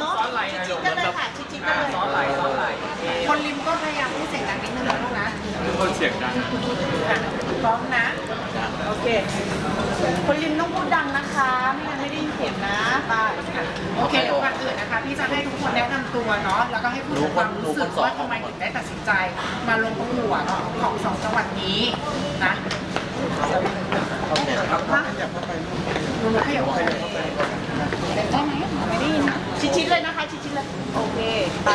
เนาะชิดๆกันเลยค่ะชิดๆกันเลยซ้อนไหลซ้อนไหลคนริมก็พยายามพูดเสียงดังนิดนึงนะลูกนะทุกคนเสียงดังอะพร้อมนะ โอเค คนริมต้องพูดดังนะคะ ไม่งั้นไม่ได้ยินเสียงนะไปอะโอเคเดี๋ยวก่อนอื่นนะคะ พี่จะให้ทุกคนแนะนำตัวเนาะ แล้วก็ให้พูดถึงความรู้สึกว่าทำไมถึงได้ตัดสินใจ มาลงประกวดของสองจังหวัดนี้นะฮะลงมาขยับเข้าไปได้ไหมไม่ได้ยิน ชิดๆเลยนะคะ ชิดๆเลย โอเคไป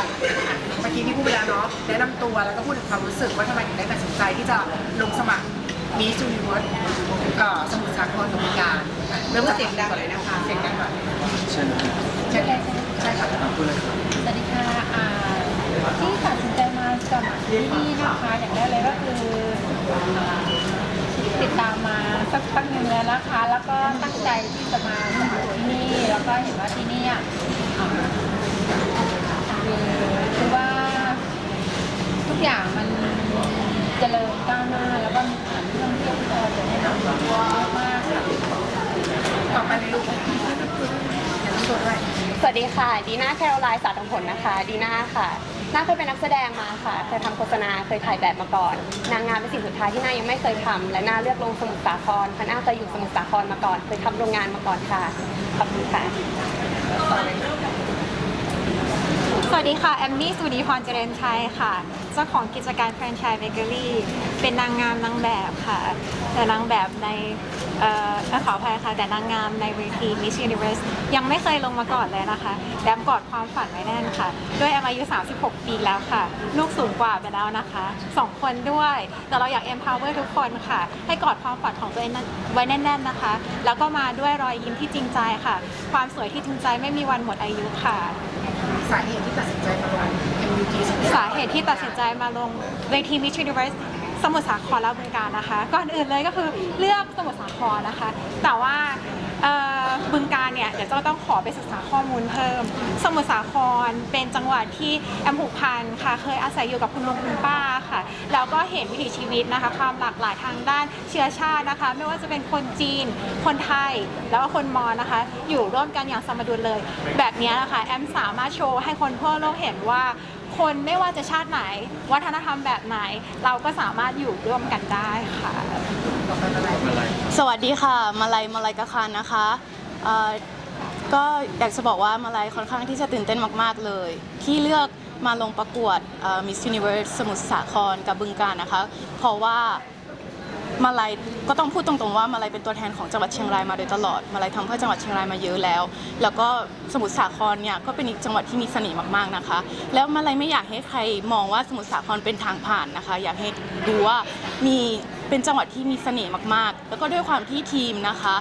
อะเมื่อกี้พี่พูดไปแล้วเนาะแนะนำตัวแล้วก็พูดถึงความรู้สึกว่าทำไมถึงได้ตัดสินใจที่จะลงสมัครมีจูนิเวิร์สสมุทรสาครกับบุรีรัมย์อะเริ่มจากเสียงดังเลยนะคะเสียงดังก่อนใช่ไหมใช่ใช่ค่ะพูดเลยครับสวัสดีค่ะอ่าที่ตัดสินใจมาสมัครที่นี่นะคะอย่างแรกเลยก็คืออ่าติดตามมาสักพักหนึ่งแล้วนะคะ แล้วก็ตั้งใจที่จะมาสมัครที่นี่แล้วก็เห็นว่าที่นี่อะอ่า คือว่าทุกอย่างมันเจริญก้าวหน้าแล้วก็มีสถานที่ท่องเที่ยวที่เราจะได้นำมาเยอะมากค่ะต่อไปในลูกแนะนำตัวด้วยสวัสดีค่ะ ดีน่าแคโรไลน์สาธงผลนะคะ ดีน่าค่ะน่าเคยเป็นนักแสดงมาค่ะ เคยทำโฆษณา เคยถ่ายแบบมาก่อน นางงามเป็นสิ่งสุดท้ายที่น่ายังไม่เคยทำและน่าเลือกลงสมุทรสาครเพราะน่าเคยอยู่สมุทรสาครมาก่อน เคยทำโรงงานมาก่อนค่ะ ขอบคุณค่ะ สวัสดีค่ะ แอมมี่สุดีพรเจริญชัยค่ะ เจ้าของกิจการแฟรนไชส์เบเกอรี่ เป็นนางงามนางแบบค่ะ แต่นางแบบในเอ่อขออภัยค่ะ แต่นางงามในเวที Miss Universe ยังไม่เคยลงมาก่อนเลยนะคะแอมกอดความฝันไว้แน่นค่ะ ด้วยแอมอายุ 36 ปีแล้วค่ะ ลูกสูงกว่าไปแล้วนะคะสองคนด้วย แต่เราอยาก empower ทุกคนค่ะ ให้กอดความฝันของตัวเองไว้แน่น ๆนะคะ แล้วก็มาด้วยรอยยิ้มที่จริงใจค่ะ ความสวยที่จริงใจไม่มีวันหมดอายุค่ะ สาเหตุที่ตัดสินใจมาลง MUT สาเหตุที่ตัดสินใจมาลงเวที Miss Universe สมุทรสาครและบึงการนะคะ ก่อนอื่นเลยก็คือเลือกสมุทรสาครนะคะ แต่ว่าเอ่อ บึงการเนี่ยเดี๋ยวจะต้องขอไปศึกษาข้อมูลเพิ่ม สมุทรสาครเป็นจังหวัดที่แอมผูกพันค่ะ เคยอาศัยอยู่กับคุณลุงคุณป้าค่ะแล้วก็เห็นวิถีชีวิตนะคะ ความหลากหลายทางด้านเชื้อชาตินะคะ ไม่ว่าจะเป็นคนจีน คนไทย แล้วก็คนมอญนะคะ อยู่ร่วมกันอย่างสมดุลเลย แบบนี้นะคะแอมสามารถโชว์ให้คนทั่วโลกเห็นว่าคนไม่ว่าจะชาติไหน วัฒนธรรมแบบไหน เราก็สามารถอยู่ร่วมกันได้ค่ะ สวัสดีค่ะ มาลัยมาลัยกะคานนะคะ เอ่อก็อยากจะบอกว่ามาลัยค่อนข้างที่จะตื่นเต้นมาก ๆ เลย ที่เลือกมาลงประกวดเอ่อ Miss Universe สมุทรสาครกับบึงการนะคะ เพราะว่ามาลัยก็ต้องพูดตรงๆว่ามาลัยเป็นตัวแทนของจังหวัดเชียงรายมาโดยตลอดมาลัยทำเพื่อจังหวัดเชียงรายมาเยอะแล้ว แล้วก็สมุทรสาครเนี่ยก็เป็นอีกจังหวัดที่มีเสน่ห์มากๆนะคะ แล้วมาลัยไม่อยากให้ใครมองว่าสมุทรสาครเป็นทางผ่านนะคะ อยากให้ดูว่ามีเป็นจังหวัดที่มีเสน่ห์มากๆ แล้วก็ด้วยความที่ทีมนะคะ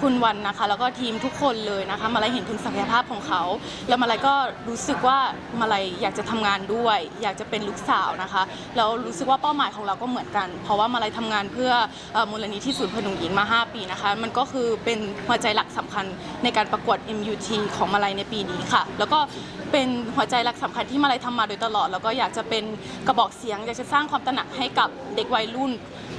คุณวันนะคะ แล้วก็ทีมทุกคนเลยนะคะมาลัยเห็นถึงศักยภาพของเขา แล้วมาลัยก็รู้สึกว่ามาลัยอยากจะทำงานด้วย อยากจะเป็นลูกสาวนะคะแล้วรู้สึกว่าเป้าหมายของเราก็เหมือนกัน เพราะว่ามาลัยทำงานเพื่ออมูลนิธิศูนย์พดุงหญิงมา 5 ปีนะคะ มันก็คือเป็นหัวใจหลักสำคัญในการประกวด MUT ของมาลัยในปีนี้ค่ะ แล้วก็เป็นหัวใจหลักสำคัญที่มาลัยทำมาโดยตลอด แล้วก็อยากจะเป็นกระบอกเสียง อยากจะสร้างความตระหนักให้กับเด็กวัยรุ่น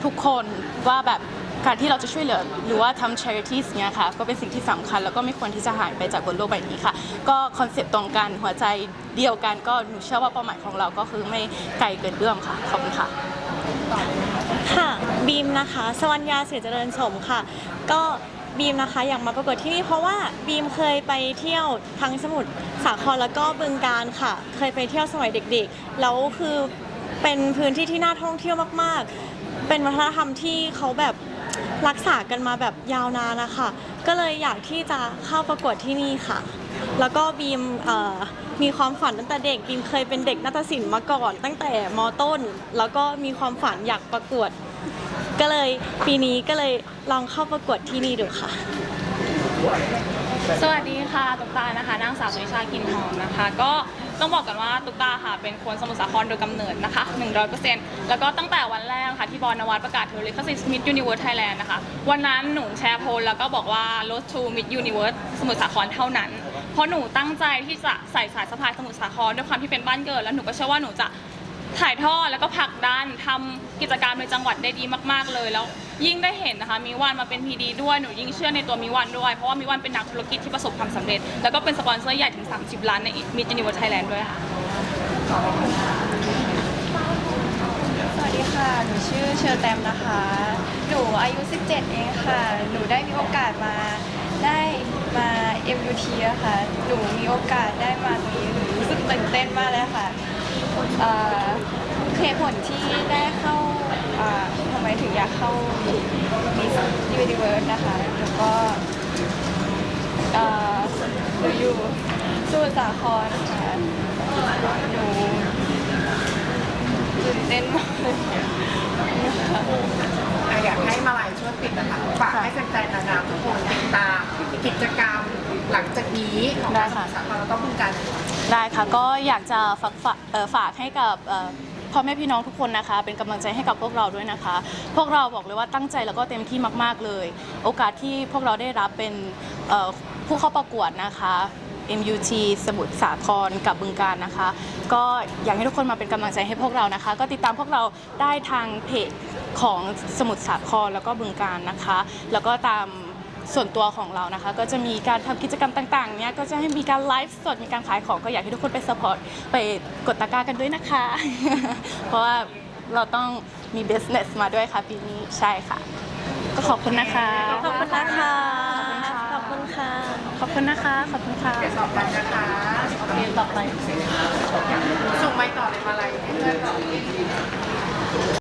ทุกคนว่าแบบ การที่เราจะช่วยเหลือหรือว่าทำ charities เนี่ยค่ะก็เป็นสิ่งที่สำคัญแล้วก็ไม่ควรที่จะหายไปจากบนโลกใบนี้ค่ะ ก็คอนเซปต์ตรงกันหัวใจเดียวกันก็หนูเชื่อว่าเป้าหมายของเราก็คือไม่ไกลเกินเอื้อมค่ะขอบคุณค่ะค่ะบีมนะคะ สวรรญาเสือเจริญสมค่ะ ก็บีมนะคะอยากมาประกวดที่นี่เพราะว่าบีมเคยไปเที่ยวทั้งสมุทรสาครแล้วก็บึงการค่ะ เคยไปเที่ยวสมัยเด็กๆแล้วคือเป็นพื้นที่ที่น่าท่องเที่ยวมากๆ เป็นวัฒนธรรมที่เขาแบบ รักษากันมาแบบยาวนานนะคะก็เลยอยากที่จะเข้าประกวดที่นี่ค่ะ แล้วก็บีมมีความฝันตั้งแต่เด็กบีมเคยเป็นเด็กนาฏศิลป์มาก่อน ตั้งแต่มต้น แล้วก็มีความฝันอยากประกวด ก็เลยปีนี้ก็เลยลองเข้าประกวดที่นี่ดูค่ะ สวัสดีค่ะตุ๊กตานะคะนางสาวสุนิชากินหอมนะคะ ก็ ต้องบอกกันว่าตุ๊กตาค่ะเป็นคนสมุทรสาครโดยกำเนิดนะคะ 100%แล้วก็ตั้งแต่วันแรกค่ะที่บอลนวัดประกาศเทอร์ลิคสิสมิดยูนิเวิร์สไทยแลนด์นะคะ วันนั้นหนูแชร์โพลแล้วก็บอกว่า Road to Mid Universe สมุทรสาครเท่านั้น เพราะหนูตั้งใจที่จะใส่สายสะพายสมุทรสาครด้วยความที่เป็นบ้านเกิด แล้วหนูก็เชื่อว่าหนูจะ ถ่ายทอดแล้วก็ผลักดันทำกิจกรรในจังหวัดได้ดีมาก ๆ เลย แล้วยิ่งได้เห็นนะคะมิวันมาเป็นพีดีด้วยหนูยิ่งเชื่อในตัวมิวันด้วย เพราะว่ามิวันเป็นนักธุรกิจที่ประสบความสำเร็จ แล้วก็เป็นสปอนเซอร์ใหญ่ถึง 30 ล้านในมิจูนิวไทยแลนด์ด้วยค่ะ สวัสดีค่ะ หนูชื่อเชอร์แตมนะคะ หนูอายุ 17 เองค่ะ หนูได้มีโอกาสมาได้มา MUT อะค่ะ หนูมีโอกาสได้มาตรงนี้หนูรู้สึกตื่นเต้นมากเลยค่ะ เหตุผลที่ได้เข้าทำไมถึงอยากเข้า Miss Universe นะคะหนูก็เอ่อหนูอยู่สมุทรสาครค่ะหนูตื่นเต้นมากเลยค่ะอะอยากให้มาลายช่วยปิดนะคะฝากให้แฟนๆนางงามทุกคนติดตามกิจกรรมหลังจากนี้ของได้ทางสมุทรสาครแล้วก็บึงการ ได้ค่ะก็อยากจะฝากฝากฝากให้กับพ่อแม่พี่น้องทุกคนนะคะ เป็นกำลังใจให้กับพวกเราด้วยนะคะ พวกเราบอกเลยว่าตั้งใจแล้วก็เต็มที่มาก ๆเลย โอกาสที่พวกเราได้รับเป็นผู้เข้าประกวดนะคะ MUT สมุทรสาครกับบึงการนะคะ ก็อยากให้ทุกคนมาเป็นกำลังใจให้พวกเรานะคะ ก็ติดตามพวกเราได้ทางเพจของสมุทรสาครแล้วก็บึงการนะคะ แล้วก็ตาม ส่วนตัวของเรานะคะ ก็จะมีการทำกิจกรรมต่างๆเนี้ยก็จะให้มีการไลฟ์สดมีการขายของก็อยากให้ทุกคนไปสปอร์ตไปกดตะกร้ากันด้วยนะคะ เพราะว่าเราต้องมี business มาด้วยค่ะปีนี้ใช่ค่ะ ก็ขอบคุณนะคะ ขอบคุณนะคะขอบคุณค่ะ ขอบคุณนะคะ ขอบคุณค่ะเดี๋ยวสอบกันนะคะโอเคต่อไปส่งไปต่อเลยมาลายให้เพื่อนต่อ